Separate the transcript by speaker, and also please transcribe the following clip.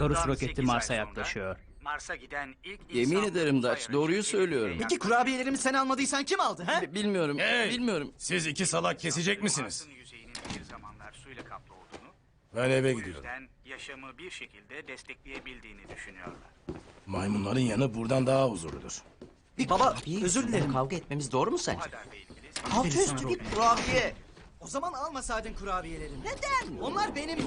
Speaker 1: Icarus roketi Mars'a yaklaşıyor.
Speaker 2: Mars'a giden ilk insan...
Speaker 3: Yemin ederim
Speaker 2: uzay
Speaker 3: Daç, doğruyu söylüyorum.
Speaker 2: Peki
Speaker 4: kurabiyelerimi sen almadıysan kim aldı ha?
Speaker 3: B- Bilmiyorum.
Speaker 5: Hey!
Speaker 3: Bilmiyorum.
Speaker 5: Siz iki salak kesecek misiniz?
Speaker 2: Mars'ın yüzeyinin bir zamanlar suyla kaplı olduğunu,
Speaker 5: Ben eve
Speaker 2: bu
Speaker 5: gidiyorum.
Speaker 2: yüzden yaşamı bir şekilde destekleyebildiğini düşünüyorlar.
Speaker 5: Maymunların yanı buradan daha huzurludur.
Speaker 4: Baba
Speaker 6: Kurabiye
Speaker 4: özür dilerim.
Speaker 6: Kavga etmemiz doğru mu sence?
Speaker 2: haberle ilgili
Speaker 4: Altı üstü bir kurabiye. O zaman almasaydın kurabiyelerimi. Neden? Onlar benim.